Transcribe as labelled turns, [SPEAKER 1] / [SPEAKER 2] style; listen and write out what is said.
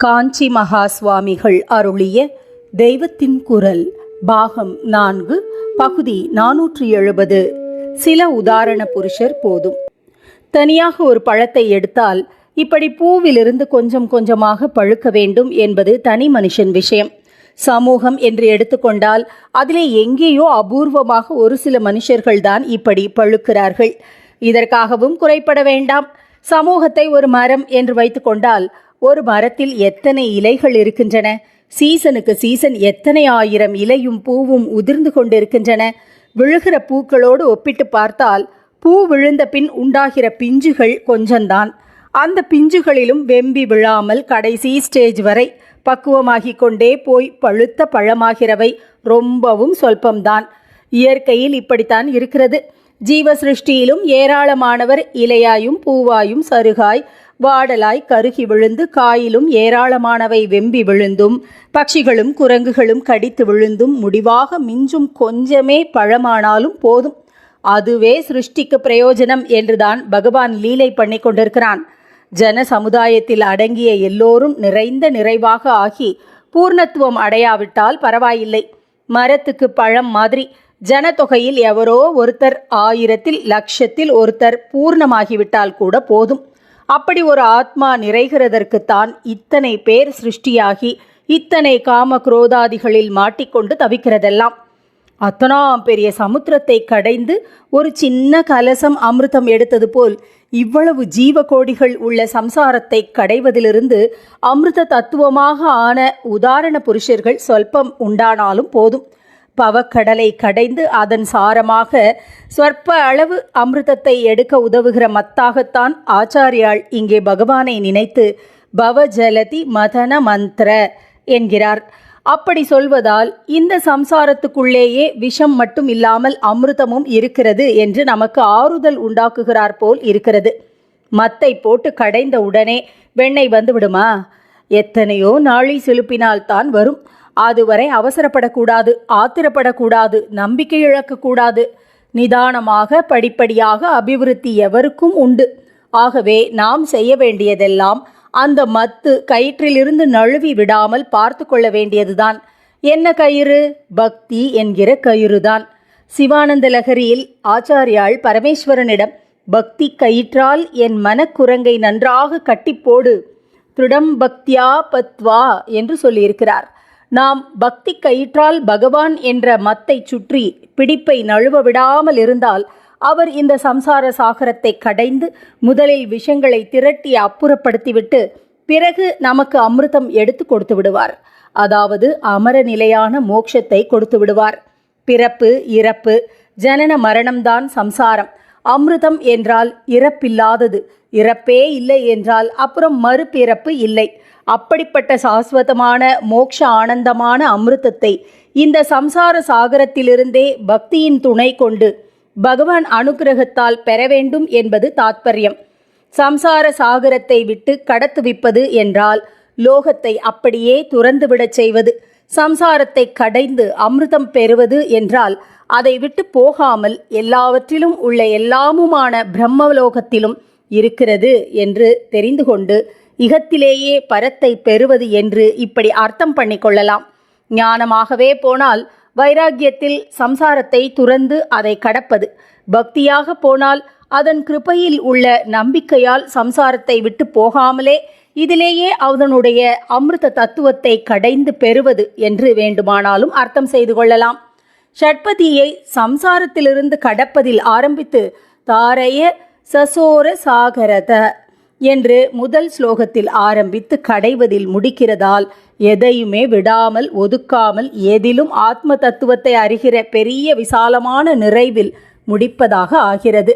[SPEAKER 1] காஞ்சி மகா சுவாமிகள் அருளிய தெய்வத்தின் குரல் பாகம் நான்கு பகுதி நானூற்றி எழுபது. சில உதாரண புருஷர் போதும். தனியாக ஒரு பழத்தை எடுத்தால் இப்படி பூவிலிருந்து கொஞ்சம் கொஞ்சமாக பழுக்க வேண்டும் என்பது தனி மனுஷன் விஷயம். சமூகம் என்று எடுத்துக்கொண்டால் அதிலே எங்கேயோ அபூர்வமாக ஒரு சில மனுஷர்கள்தான் இப்படி பழுக்கிறார்கள். இதற்காகவும் குறைப்பட வேண்டாம். சமூகத்தை ஒரு மரம் என்று வைத்துக்கொண்டால் ஒரு மரத்தில் எத்தனை இலைகள் இருக்கின்றன? சீசனுக்கு சீசன் எத்தனை ஆயிரம் இலையும் பூவும் உதிர்ந்து கொண்டிருக்கின்றன? விழுகிற பூக்களோடு ஒப்பிட்டு பார்த்தால் பூ விழுந்த பின் உண்டாகிற பிஞ்சுகள் கொஞ்சம்தான் அந்த பிஞ்சுகளிலும் வெம்பி விழாமல் கடைசி ஸ்டேஜ் வரை பக்குவமாகி கொண்டே போய் பழுத்த பழமாகிறவை ரொம்பவும் சொல்பம்தான். இயற்கையில் இப்படித்தான் இருக்கிறது. ஜீவ சிருஷ்டியிலும் ஏராளமானவர் இலையாயும் பூவாயும் சருகாய் வாடலாய் கருகி விழுந்து காயிலும் ஏராளமானவை வெம்பி விழுந்தும் பட்சிகளும் குரங்குகளும் கடித்து விழுந்தும் முடிவாக மிஞ்சும் கொஞ்சமே பழமானாலும் போதும். அதுவே சிருஷ்டிக்கு பிரயோஜனம் என்றுதான் பகவான் லீலை பண்ணி கொண்டிருக்கிறான். ஜன சமுதாயத்தில் அடங்கிய எல்லோரும் நிறைந்த நிறைவாக ஆகி பூர்ணத்துவம் அடையாவிட்டால் பரவாயில்லை. மரத்துக்கு பழம் மாதிரி ஜனத்தொகையில் எவரோ ஒருத்தர் ஆயிரத்தில் லட்சத்தில் ஒருத்தர் பூர்ணமாகிவிட்டால் கூட போதும். அப்படி ஒரு ஆத்மா நிறைகிறதற்குத்தான் இத்தனை பேர் சிருஷ்டியாகி இத்தனை காம குரோதாதிகளில் மாட்டிக்கொண்டு தவிக்கிறதெல்லாம். அத்தனாம் பெரிய சமுத்திரத்தை கடைந்து ஒரு சின்ன கலசம் அமிர்தம் எடுத்தது போல் இவ்வளவு ஜீவகோடிகள் உள்ள சம்சாரத்தை கடைவதிலிருந்து அமிர்த தத்துவமாக ஆன உதாரண புருஷர்கள் சொல்பம் உண்டானாலும் போதும். பவக்கடலை கடைந்து அதன் சாரமாக சொற்ப அளவு அமிர்தத்தை எடுக்க உதவுகிற மத்தாகத்தான் ஆச்சாரியாள் இங்கே பகவானை நினைத்து பவஜலதி மதன மந்திர என்கிறார். அப்படி சொல்வதால் இந்த சம்சாரத்துக்குள்ளேயே விஷம் மட்டும் இல்லாமல் அமிர்தமும் இருக்கிறது என்று நமக்கு ஆறுதல் உண்டாக்குகிறார் போல் இருக்கிறது. மத்தை போட்டு கடைந்த உடனே வெண்ணெய் வந்து விடுமா? எத்தனையோ நாளை செலுப்பினால்தான் வரும். அதுவரை அவசரப்படக்கூடாது ஆத்திரப்படக்கூடாது நம்பிக்கை இழக்கக்கூடாது. நிதானமாக படிப்படியாக அபிவிருத்தி எவருக்கும் உண்டு. ஆகவே நாம் செய்ய வேண்டியதெல்லாம் அந்த மத்து கயிற்றிலிருந்து நழுவி விடாமல் பார்த்து கொள்ள வேண்டியதுதான். என்ன கயிறு? பக்தி என்கிற கயிறுதான். சிவானந்த லகரியில் ஆச்சாரியாள் பரமேஸ்வரனிடம் பக்தி கயிற்றால் என் மனக்குரங்கை நன்றாக கட்டிப்போடு திருடம் பக்தியா பத்வா என்று சொல்லியிருக்கிறார். நாம் பக்தி கயிற்றால் பகவான் என்ற மத்தை சுற்றி பிடிப்பை நழுவ விடாமல் இருந்தால் அவர் இந்த சம்சார சாகரத்தை கடைந்து முதலில் விஷங்களை திரட்டி அப்புறப்படுத்திவிட்டு பிறகு நமக்கு அமிர்தம் எடுத்து கொடுத்து விடுவார். அதாவது அமர நிலையான மோட்சத்தை கொடுத்து விடுவார். பிறப்பு இறப்பு ஜனன மரணம்தான் சம்சாரம். அமிர்தம் என்றால் இறப்பில்லாதது. இறப்பே இல்லை என்றால் அப்புறம் மறுபிறப்பு இல்லை. அப்படிப்பட்ட சாஸ்வதமான மோக்ஷ ஆனந்தமான அமிர்தத்தை இந்த சம்சார சாகரத்திலிருந்தே பக்தியின் துணை கொண்டு பகவான் அனுகிரகத்தால் பெற வேண்டும் என்பது தாத்பரியம். சம்சார சாகரத்தை விட்டு கடத்துவிப்பது என்றால் லோகத்தை அப்படியே துறந்துவிடச் செய்வது. சம்சாரத்தை கடைந்து அமிர்தம் பெறுவது என்றால் அதை விட்டு போகாமல் எல்லாவற்றிலும் உள்ள எல்லாமுமான பிரம்மலோகத்திலும் இருக்கிறது என்று தெரிந்து கொண்டு இகத்திலேயே பரத்தை பெறுவது என்று இப்படி அர்த்தம் பண்ணிக்கொள்ளலாம் ஞானமாகவே போனால் வைராக்கியத்தில் சம்சாரத்தை துறந்து அதை கடப்பது. பக்தியாக போனால் அதன் கிருப்பையில் உள்ள நம்பிக்கையால் சம்சாரத்தை விட்டு போகாமலே இதிலேயே அவனுடைய அமிர்த தத்துவத்தை கடைந்து பெறுவது என்று வேண்டுமானாலும் அர்த்தம் செய்து கொள்ளலாம். ஷட்பதியை சம்சாரத்திலிருந்து கடப்பதில் ஆரம்பித்து தாரைய சசோர சாகரத என்று முதல் ஸ்லோகத்தில் ஆரம்பித்து கடைவதில் முடிக்கிறதால் எதையுமே விடாமல் ஒதுக்காமல் எதிலும் ஆத்ம தத்துவத்தை அறிகிற பெரிய விசாலமான நிறைவில் முடிப்பதாக ஆகிறது.